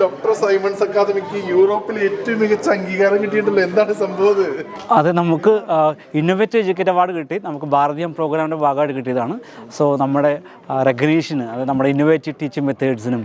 Doctor Symons academic യൂറോപ്പിൽ ഏറ്റവും മികച്ച അംഗീകാരം കിട്ടിയിട്ടല്ലോ എന്താണ് സംഭവം അത്? നമുക്ക് ഇന്നോവേറ്റീവ് എഡ്യൂക്കേറ്റ് അവാർഡ് കിട്ടി. നമുക്ക് ഭാരതീയം പ്രോഗ്രാമിന്റെ ഭാഗമായിട്ട് കിട്ടിയതാണ്. സോ നമ്മുടെ റെക്കഗ്നീഷന് അത് നമ്മുടെ ഇന്നോവേറ്റീവ് ടീച്ചിങ് മെത്തേഡ്സിനും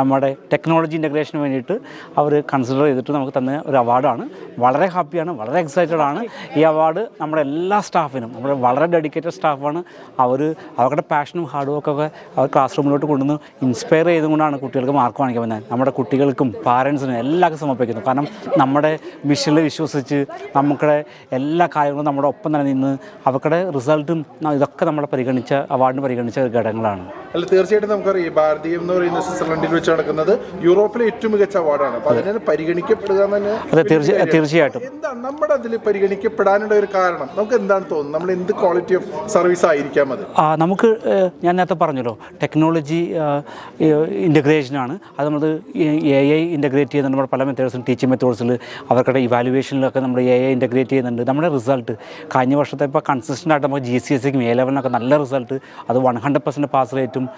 നമ്മുടെ ടെക്നോളജി ഇന്റഗ്രേഷന് വേണ്ടിയിട്ട് അവർ കൺസിഡർ ചെയ്തിട്ട് നമുക്ക് തന്ന ഒരു അവാർഡാണ് വളരെ ഹാപ്പിയാണ് വളരെ എക്സൈറ്റഡ് ആണ്. ഈ അവാർഡ് നമ്മുടെ എല്ലാ സ്റ്റാഫിനും നമ്മുടെ വളരെ ഡെഡിക്കേറ്റഡ് സ്റ്റാഫാണ് അവർ അവരുടെ പാഷനും ഹാർഡ് വർക്കൊക്കെ അവർ ക്ലാസ് റൂമിലോട്ട് കൊണ്ടുവന്ന് ഇൻസ്പയർ ചെയ്തുകൊണ്ടാണ് കുട്ടികൾക്ക് മാർക്ക് വാങ്ങിക്കാൻ നമ്മുടെ കുട്ടികൾക്കും പാരൻസിനും എല്ലാവർക്കും സമർപ്പിക്കുന്നു. കാരണം നമ്മുടെ മിഷനിൽ വിശ്വസിച്ച് നമ്മുടെ എല്ലാ കാര്യങ്ങളും നമ്മുടെ ഒപ്പം തന്നെ നിന്ന് അവരുടെ റിസൾട്ടും ഇതൊക്കെ നമ്മളെ പരിഗണിച്ച അവാർഡിന് പരിഗണിച്ച ഘടകങ്ങളാണ്. അല്ല തീർച്ചയായിട്ടും നമുക്കറിയാം ഈ ഭാരതീയം എന്ന് പറയുന്ന സ്വിറ്റ്സർലൻഡിൽ വെച്ച് നടക്കുന്നത് യൂറോപ്പിലെ ഏറ്റവും മികച്ച അവാർഡാണ്. അപ്പോൾ അതിനെ പരിഗണിക്കപ്പെടുക തന്നെ അതെ തീർച്ചയായിട്ടും. എന്താണ് നമ്മുടെ അതിൽ പരിഗണിക്കപ്പെടാനുള്ള ഒരു കാരണം? നമുക്ക് എന്താണ് തോന്നുന്നത്? നമ്മൾ എന്ത് ക്വാളിറ്റി ഓഫ് സർവീസ് ആയിരിക്കാം അത്? ആ, നമുക്ക് ഞാൻ നേരത്തെ പറഞ്ഞല്ലോ ടെക്നോളജി ഇന്റഗ്രേഷനാണ് അത് നമ്മൾ എ ഐ ഇന്റഗ്രേറ്റ് ചെയ്യുന്നുണ്ട്. നമ്മുടെ പല മെത്തേഡ്സും ടീച്ചിങ് മെത്തേഡ്സിൽ അവരുടെ ഇവാലുവേഷനിലൊക്കെ നമ്മൾ എ ഐ ഇന്റഗ്രേറ്റ് ചെയ്യുന്നുണ്ട്. നമ്മുടെ റിസൾട്ട് കഴിഞ്ഞ വർഷത്തെ ഇപ്പോൾ കൺസിസ്റ്റന്റ് ആയിട്ട് നമുക്ക് ജി സി എസ് സിക്കും എ ലെവലിനൊക്കെ നല്ല റിസൾട്ട് അത് വൺ ഹൺഡ്രഡ് പെർസെന്റ് പാസ് റേറ്റും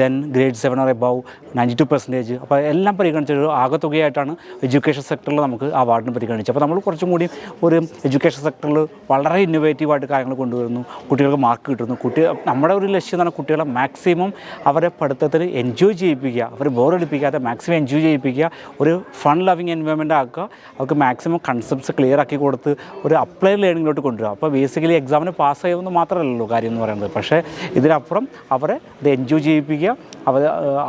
then grade seven or above ninety two percentage അപ്പോൾ എല്ലാം പരിഗണിച്ചൊരു ആകത്തുകയായിട്ടാണ് എഡ്യൂക്കേഷൻ സെക്ടറിൽ നമുക്ക് അവാർഡിന് പരിഗണിച്ചത്. അപ്പോൾ നമ്മൾ കുറച്ചും കൂടി ഒരു എഡ്യൂക്കേഷൻ സെക്ടറിൽ വളരെ ഇന്നോവേറ്റീവായിട്ട് കാര്യങ്ങൾ കൊണ്ടുവരുന്നു. കുട്ടികൾക്ക് മാർക്ക് കിട്ടുന്നു. കുട്ടി നമ്മുടെ ഒരു ലക്ഷ്യം എന്ന് പറഞ്ഞാൽ കുട്ടികളെ മാക്സിമം അവരെ പഠിത്തത്തിൽ എൻജോയ് ചെയ്യിപ്പിക്കുക. അവർ ബോറടിപ്പിക്കാതെ മാക്സിമം എൻജോയ് ചെയ്യിപ്പിക്കുക ഒരു ഫൺ ലവിങ് എൻവയോൺമെന്റ് ആക്കുക അവർക്ക് മാക്സിമം കൺസെപ്റ്റ്സ് ക്ലിയർ ആക്കി കൊടുത്ത് ഒരു അപ്ലൈ ലേണിങ്ങിലോട്ട് കൊണ്ടുവരിക. അപ്പോൾ ബേസിക്കലി എക്സാമിന് പാസ് ചെയ്യുമെന്ന് മാത്രമല്ലല്ലോ കാര്യം എന്ന് പറയുന്നത്. പക്ഷേ ഇതിനപ്പുറം അവരെ ഇത് എൻജോയ് ചെയ്യിപ്പിക്കുക അവർ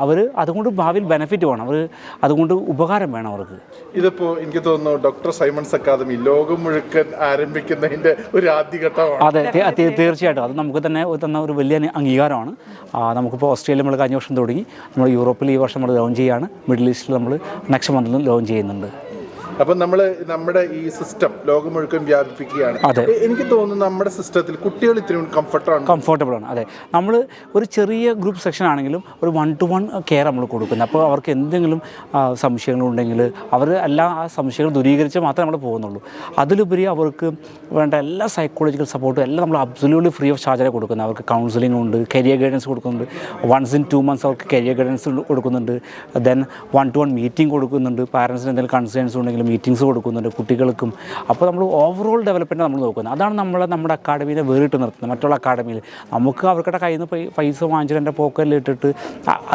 അവർ അതുകൊണ്ട് ഭാവിയിൽ ബെനിഫിറ്റ് വേണം. അവർ അതുകൊണ്ട് ഉപകാരം വേണം അവർക്ക്. ഇതിപ്പോൾ എനിക്ക് തോന്നുന്നു ഡോക്ടർ സൈമൺസ് അക്കാദമി ലോകം മുഴുക്കൻ ആരംഭിക്കുന്നതിന്റെ ഒരു ആദ്യഘട്ടമാണ്. അതെ തീർച്ചയായിട്ടും. അത് നമുക്ക് തന്നെ തന്ന ഒരു വലിയ അംഗീകാരമാണ്. നമുക്കിപ്പോൾ ഓസ്ട്രേലിയ നമ്മൾ കഴിഞ്ഞ വർഷം തുടങ്ങി. നമ്മൾ യൂറോപ്പിൽ ഈ വർഷം നമ്മൾ ലോഞ്ച് ചെയ്യാണ്. മിഡിൽ ഈസ്റ്റിൽ നമ്മൾ നെക്സ്റ്റ് മന്തിലും ലോഞ്ച് ചെയ്യുന്നുണ്ട്. അപ്പൊ നമ്മൾ നമ്മുടെ ഈ സിസ്റ്റം ലോകം മുഴുവൻ വ്യാപിപ്പിക്കുകയാണ്. അതെ. എനിക്ക് തോന്നുന്നു നമ്മുടെ സിസ്റ്റത്തിൽ കുട്ടികൾ ഇത്രയും കംഫർട്ടാണ് കംഫർട്ടബിൾ ആണ്. അതെ. നമ്മൾ ഒരു ചെറിയ ഗ്രൂപ്പ് സെക്ഷൻ ആണെങ്കിലും ഒരു വൺ ടു വൺ കെയർ നമ്മൾ കൊടുക്കുന്നത് അപ്പോൾ അവർക്ക് എന്തെങ്കിലും സംശയങ്ങളുണ്ടെങ്കിൽ അവർ എല്ലാ ആ സംശയങ്ങൾ ദൂരീകരിച്ച് മാത്രമേ നമ്മൾ പോകുന്നുള്ളൂ. അതിലുപരി അവർക്ക് വേണ്ട എല്ലാ സൈക്കോളജിക്കൽ സപ്പോർട്ടും എല്ലാം നമ്മൾ അബ്സല്യൂട്ട്ലി ഫ്രീ ഓഫ് ചാർജാണ് കൊടുക്കുന്നത് അവർക്ക് കൗൺസിലിംഗ് ഉണ്ട് കരിയർ ഗൈഡൻസ് കൊടുക്കുന്നുണ്ട്. വൺസ് ഇൻ ടു മന്ത്സ് അവർക്ക് കരിയർ ഗൈഡൻസ് കൊടുക്കുന്നുണ്ട്. Then one to one meeting കൊടുക്കുന്നുണ്ട്. പാരൻസിന് എന്തെങ്കിലും കൺസേൺസ് ഉണ്ടെങ്കിൽ മീറ്റിംഗ്സ് കൊടുക്കുന്നുണ്ട് കുട്ടികൾക്കും. അപ്പോൾ നമ്മൾ ഓവറോൾ ഡെവലപ്മെന്റ് നമ്മൾ നോക്കുന്നത് അതാണ് നമ്മൾ നമ്മുടെ അക്കാഡമിയെ വേറിട്ട് നിർത്തുന്നത്. മറ്റുള്ള അക്കാഡമിയിൽ നമുക്ക് അവരുടെ കയ്യിൽ നിന്ന് പൈസ വാങ്ങിച്ചിട്ട് എന്റെ പോക്കറ്റിൽ ഇട്ടിട്ട്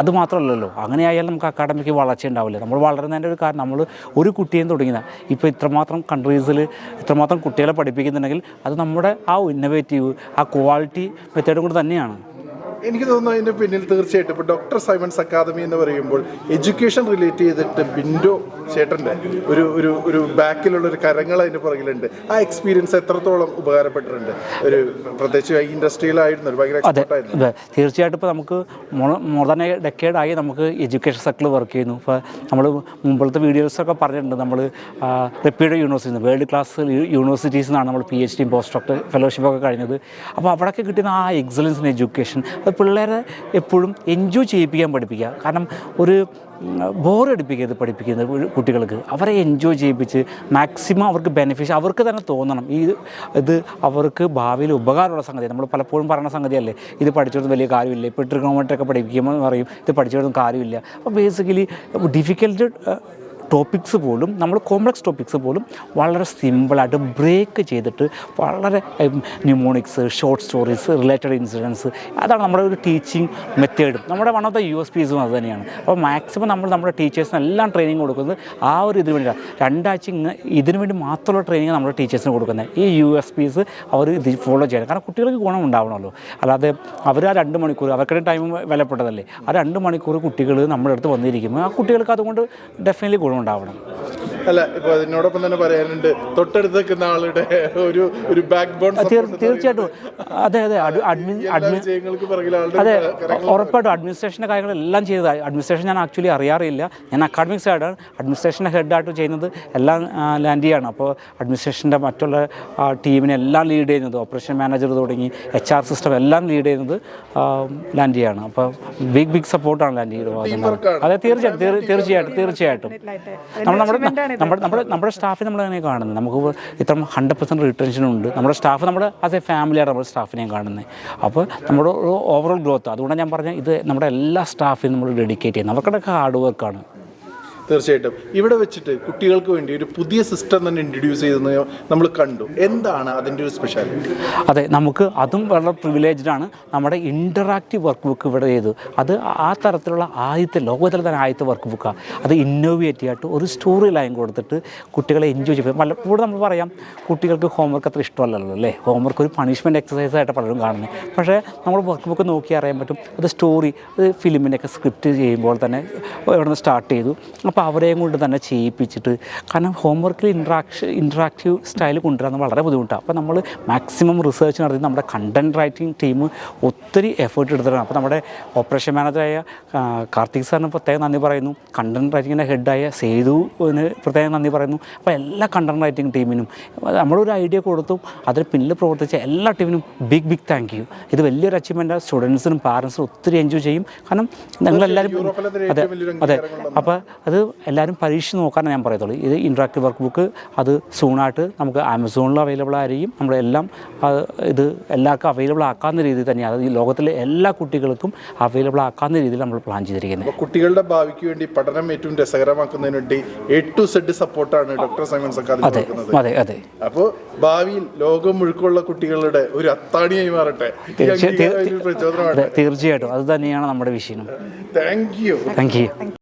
അത് മാത്രമല്ലല്ലോ. അങ്ങനെയായാലും നമുക്ക് അക്കാഡമിക്ക് വളർച്ച ഉണ്ടാവില്ല. നമ്മൾ വളരുന്നതിന്റെ ഒരു കാരണം നമ്മൾ ഒരു കുട്ടിയും തുടങ്ങിയത്. ഇപ്പോൾ ഇത്രമാത്രം കൺട്രീസിൽ ഇത്രമാത്രം കുട്ടികളെ പഠിപ്പിക്കുന്നുണ്ടെങ്കിൽ അത് നമ്മുടെ ആ ഇന്നോവേറ്റീവ് ആ ക്വാളിറ്റി മെത്തേഡും കൂടി തന്നെയാണ്. എനിക്ക് തോന്നുന്നു അതിന്റെ പിന്നിൽ തീർച്ചയായിട്ടും ഇപ്പോൾ ഡോക്ടർ സൈമൺസ് അക്കാദമി എന്ന് പറയുമ്പോൾ എഡ്യൂക്കേഷൻ റിലേറ്റ് ചെയ്തിട്ട് ബിൻഡോ ചേട്ടന്റെ ഒരു ഒരു ഒരു ബാക്കിലുള്ള ഒരു കരങ്ങൾ അതിന്റെ പുറകിലുണ്ട്. ആ എക്സ്പീരിയൻസ് എത്രത്തോളം ഉപകാരപ്പെട്ടിട്ടുണ്ട്? ഒരു പ്രത്യേകിച്ച് ഇൻഡസ്ട്രിയിലായിരുന്നു ഒരു ഭയങ്കര അതെ തീർച്ചയായിട്ടും ഇപ്പോൾ നമുക്ക് മോർ ദാൻ എ ഡെക്കേഡായി നമുക്ക് എഡ്യൂക്കേഷൻ സെക്ടറിൽ വർക്ക് ചെയ്യുന്നു. ഇപ്പോൾ നമ്മൾ മുമ്പത്തെ വീഡിയോസൊക്കെ പറഞ്ഞിട്ടുണ്ട്. നമ്മൾ reputed university world class universities നിന്നാണ് നമ്മൾ P H D post doctor ഫെലോഷിപ്പൊക്കെ കഴിഞ്ഞത്. അപ്പോൾ അവിടെയൊക്കെ കിട്ടുന്ന ആ എക്സലൻസ് ഇൻ എഡ്യൂക്കേഷൻ അത് പിള്ളേരെ എപ്പോഴും എൻജോയ് ചെയ്യിപ്പിക്കാൻ പഠിപ്പിക്കുക. കാരണം ഒരു ബോറടിപ്പിക്കരുത് പഠിപ്പിക്കുന്നത് ഒരു കുട്ടികൾക്ക്. അവരെ എൻജോയ് ചെയ്യിപ്പിച്ച് മാക്സിമം അവർക്ക് ബെനിഫിറ്റ് അവർക്ക് തന്നെ തോന്നണം. ഈ ഇത് അവർക്ക് ഭാവിയിൽ ഉപകാരമുള്ള സംഗതി. നമ്മൾ പലപ്പോഴും പറയുന്ന സംഗതിയല്ലേ ഇത് പഠിച്ചോടും വലിയ കാര്യമില്ല. ഇപ്പോൾ ട്രിഗോമെട്രി ഒക്കെ പഠിപ്പിക്കുമ്പോൾ പറയും ഇത് പഠിച്ചോടും കാര്യമില്ല. അപ്പോൾ ബേസിക്കലി ഡിഫിക്കൽട്ട് ടോപ്പിക്സ് പോലും നമ്മൾ കോംപ്ലക്സ് ടോപ്പിക്സ് പോലും വളരെ സിമ്പിളായിട്ട് ബ്രേക്ക് ചെയ്തിട്ട് വളരെ mnemonics short stories related incidents അതാണ് നമ്മുടെ ഒരു ടീച്ചിങ് മെത്തേഡും നമ്മുടെ one of the U S പീസും അത് തന്നെയാണ് അപ്പോൾ മാക്സിമം നമ്മൾ നമ്മുടെ ടീച്ചേഴ്സിന് എല്ലാം ട്രെയിനിങ് കൊടുക്കുന്നത് ആ ഒരു ഇതിന് വേണ്ടിയാണ് രണ്ടാഴ്ച ഇതിനു വേണ്ടി മാത്രമുള്ള ട്രെയിനിങ് നമ്മുടെ ടീച്ചേഴ്സിന് കൊടുക്കുന്നത്. ഈ യു എസ് പീസ് അവർ ഇത് ഫോളോ ചെയ്യണം. കാരണം കുട്ടികൾക്ക് ഗുണം ഉണ്ടാവണമല്ലോ. അല്ലാതെ അവർ ആ രണ്ട് മണിക്കൂർ അവർക്കിടെ ടൈം വിലപ്പെട്ടതല്ലേ? ആ രണ്ട് മണിക്കൂർ കുട്ടികൾ നമ്മുടെ അടുത്ത് വന്നിരിക്കുമ്പോൾ ആ കുട്ടികൾക്ക് അതുകൊണ്ട് ഡെഫിനറ്റ്ലി ഗുണം ഉണ്ടാവണം അല്ല ഇപ്പൊ അതിനോടൊപ്പം തന്നെ പറയാനുണ്ട് തൊട്ടടുത്ത് നിൽക്കുന്ന ആളുടെ ഒരു ഒരു ബാക്ക് ബോൺ തീർച്ചയായിട്ടും. അതെ അതെ അഡ്- അഡ്മിൻ അതെ ഉറപ്പായിട്ടും അഡ്മിനിസ്ട്രേഷന്റെ കാര്യങ്ങളെല്ലാം ചെയ്തത്. അഡ്മിനിസ്ട്രേഷൻ ഞാൻ ആക്ച്വലി അറിയാറില്ല. ഞാൻ അക്കാഡമിക് സൈഡാണ് അഡ്മിനിസ്ട്രേഷന്റെ ഹെഡായിട്ട് ചെയ്യുന്നത് എല്ലാം ലാൻഡ് ചെയ്യാണ് അപ്പോൾ അഡ്മിനിസ്ട്രേഷന്റെ മറ്റുള്ള ടീമിനെ എല്ലാം ലീഡ് ചെയ്യുന്നത് ഓപ്പറേഷൻ മാനേജർ തുടങ്ങി എച്ച് ആർ സിസ്റ്റം എല്ലാം ലീഡ് ചെയ്യുന്നത് ലാൻഡ് ചെയ്യാണ് അപ്പോൾ ബിഗ് ബിഗ് സപ്പോർട്ടാണ് ലാൻഡ് അതെ തീർച്ചയായിട്ടും തീർ- തീർച്ചയായിട്ടും തീർച്ചയായിട്ടും. നമ്മൾ നമ്മുടെ നമ്മുടെ നമ്മുടെ നമ്മുടെ സ്റ്റാഫിനെ നമ്മൾ അങ്ങനെ കാണുന്നത്. നമുക്ക് ഇത്ര ഹൺഡ്രഡ് പെർസെന്റ് റിട്ടൻഷൻ ഉണ്ട്. നമ്മുടെ സ്റ്റാഫ് നമ്മുടെ ആസ് എ ഫാമിലിയാണ് നമ്മുടെ സ്റ്റാഫിനെയും കാണുന്നത്. അപ്പോൾ നമ്മുടെ ഓവറോൾ ഗ്രോത്ത് അതുകൊണ്ടാണ് ഞാൻ പറഞ്ഞത് ഇത് നമ്മുടെ എല്ലാ സ്റ്റാഫിനും നമ്മൾ ഡെഡിക്കേറ്റ് ചെയ്യുന്നത്. അവർക്കൊക്കെ ഹാർഡ് വർക്കാണ് തീർച്ചയായിട്ടും. ഇവിടെ വെച്ചിട്ട് കുട്ടികൾക്ക് വേണ്ടി ഒരു പുതിയ സിസ്റ്റം തന്നെ ഇൻട്രൊഡ്യൂസ് ചെയ്തെന്ന് നമ്മൾ കണ്ടു. എന്താണ് അതിന്റെ ഒരു സ്പെഷ്യാലിറ്റി അതെ നമുക്ക് അതും വളരെ പ്രിവിലേജ്ഡ് ആണ്. നമ്മുടെ ഇന്ററാക്റ്റീവ് വർക്ക് ബുക്ക് ഇവിടെ ചെയ്തു അത് ആ തരത്തിലുള്ള ആദ്യത്തെ ലോകത്തിലെ തന്നെ ആദ്യത്തെ വർക്ക് ബുക്കാണ് അത് ഇന്നോവേറ്റീവ് ആയിട്ട് ഒരു സ്റ്റോറി ലൈൻ കൊടുത്തിട്ട് കുട്ടികളെ എൻജോയ് ചെയ്യും. പലപ്പോഴും നമ്മൾ പറയാം കുട്ടികൾക്ക് ഹോംവർക്ക് അത്ര ഇഷ്ടമല്ലല്ലോ അല്ലേ? ഹോംവർക്ക് ഒരു പണിഷ്മെന്റ് എക്സസൈസ് ആയിട്ട് പലരും കാണുന്നത്. പക്ഷേ നമ്മൾ വർക്ക് ബുക്ക് നോക്കി അറിയാൻ പറ്റും. അത് സ്റ്റോറി അത് ഫിലിമിന്റെയൊക്കെ സ്ക്രിപ്റ്റ് ചെയ്യുമ്പോൾ തന്നെ ഇവിടെ നിന്ന് സ്റ്റാർട്ട് ചെയ്തു. അപ്പോൾ അവരെയും കൊണ്ട് തന്നെ ചെയ്യിപ്പിച്ചിട്ട് കാരണം ഹോംവർക്കിൽ ഇൻട്രാക്ഷൻ ഇൻട്രാക്റ്റീവ് സ്റ്റൈൽ കൊണ്ടുവരാൻ വളരെ ബുദ്ധിമുട്ടാണ് അപ്പോൾ നമ്മൾ മാക്സിമം റിസർച്ച് നടത്തി നമ്മുടെ കണ്ടന്റ് റൈറ്റിംഗ് ടീം ഒത്തിരി എഫേർട്ട് എടുത്തിട്ടുണ്ട് അപ്പോൾ നമ്മുടെ ഓപ്പറേഷൻ മാനേജറായ കാർത്തിക് സാറിന് പ്രത്യേകം നന്ദി പറയുന്നു. കണ്ടന്റ് റൈറ്റിങ്ങിന്റെ ഹെഡായ സേതുവിന് പ്രത്യേകം നന്ദി പറയുന്നു. അപ്പോൾ എല്ലാ കണ്ടന്റ് റൈറ്റിംഗ് ടീമിനും നമ്മളൊരു ഐഡിയ കൊടുത്തു അതിന് പിന്നിൽ പ്രവർത്തിച്ച എല്ലാ ടീമിനും ബിഗ് ബിഗ് താങ്ക് യു ഇത് വലിയൊരു അച്ചീവ്മെന്റ് സ്റ്റുഡൻസിനും പാരൻസിനും ഒത്തിരി എൻജോയ് ചെയ്യും. കാരണം നിങ്ങളെല്ലാവരും അതെ അതെ. അപ്പോൾ അത് എല്ലാവരും പരീക്ഷിച്ച് നോക്കാനേ ഞാൻ പറയത്തുള്ളൂ. ഇത് ഇൻട്രാക്റ്റീവ് വർക്ക് ബുക്ക് അത് സൂണായിട്ട് നമുക്ക് ആമസോണിൽ അവൈലബിൾ ആയിരിക്കും. നമ്മളെല്ലാം ഇത് എല്ലാവർക്കും അവൈലബിൾ ആക്കാവുന്ന രീതിയിൽ തന്നെയാണ്. ഈ ലോകത്തിലെ എല്ലാ കുട്ടികൾക്കും അവൈലബിൾ ആക്കാവുന്ന രീതിയിൽ നമ്മൾ പ്ലാൻ ചെയ്തിരിക്കുന്നത്. കുട്ടികളുടെ ഭാവിക്ക് വേണ്ടി പഠനം ഏറ്റവും രസകരമാക്കുന്നതിന് വേണ്ടി എ ടു സെഡ് സപ്പോർട്ടാണ് ഡോക്ടർ സൈമൺ അതെ കൊടുക്കുന്നത് അതെ അതെ. അപ്പോൾ ഭാവിയിൽ ലോകം മുഴുക്കുള്ള കുട്ടികളുടെ ഒരു അത്താണിയായി മാറട്ടെ. തീർച്ചയായിട്ടും. അത് തന്നെയാണ് നമ്മുടെ വിഷയം. Thank you thank you